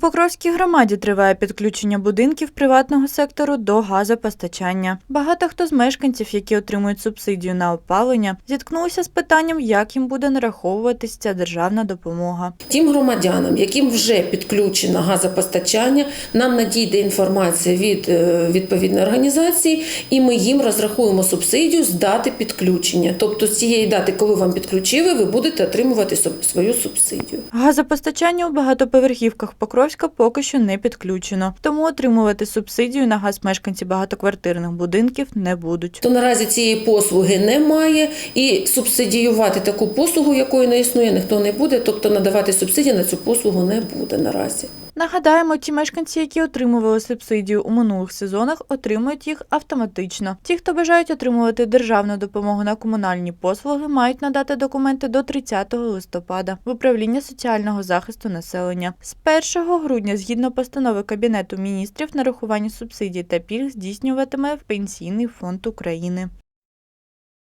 Покровській громаді триває підключення будинків приватного сектору до газопостачання. Багато хто з мешканців, які отримують субсидію на опалення, зіткнулися з питанням, як їм буде нараховуватись ця державна допомога. Тим громадянам, яким вже підключено газопостачання, нам надійде інформація від е, відповідної організації, і ми їм розрахуємо субсидію з дати підключення. Тобто з цієї дати, коли вам підключили, ви будете отримувати свою субсидію. Газопостачання у багатоповерхівках Покровська поки що не підключено, тому отримувати субсидію на газ мешканці багатоквартирних будинків не будуть. То наразі цієї послуги немає, і субсидіювати таку послугу, якої не існує, ніхто не буде. Тобто надавати субсидії на цю послугу не буде наразі. Нагадаємо, ті мешканці, які отримували субсидію у минулих сезонах, отримують їх автоматично. Ті, хто бажають отримувати державну допомогу на комунальні послуги, мають надати документи до 30 листопада в управління соціального захисту населення. З 1 грудня, згідно постанови Кабінету міністрів, нарахування субсидій та пільг здійснюватиме Пенсійний фонд України.